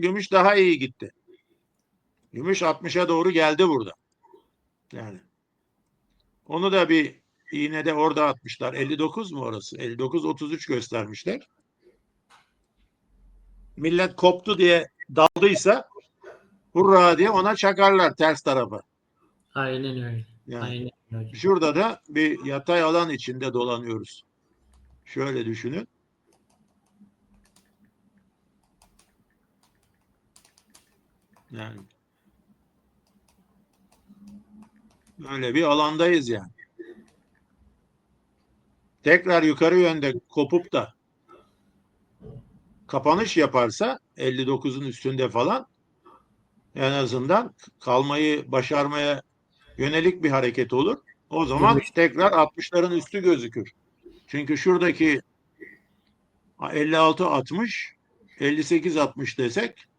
gümüş daha iyi gitti. Gümüş 60'a doğru geldi burada. Yani. Onu da bir iğnede orada atmışlar. 59 mu orası? 59-33 göstermişler. Millet koptu diye daldıysa hurra diye ona çakarlar ters tarafa. Aynen öyle. Yani Aynen öyle. şurada da bir yatay alan içinde dolanıyoruz. Şöyle düşünün. Yani böyle bir alandayız yani. Tekrar yukarı yönde kopup da kapanış yaparsa 59'un üstünde falan en azından kalmayı başarmaya yönelik bir hareket olur. O zaman tekrar 60'ların üstü gözükür. Çünkü şuradaki 56 60 58 60 desek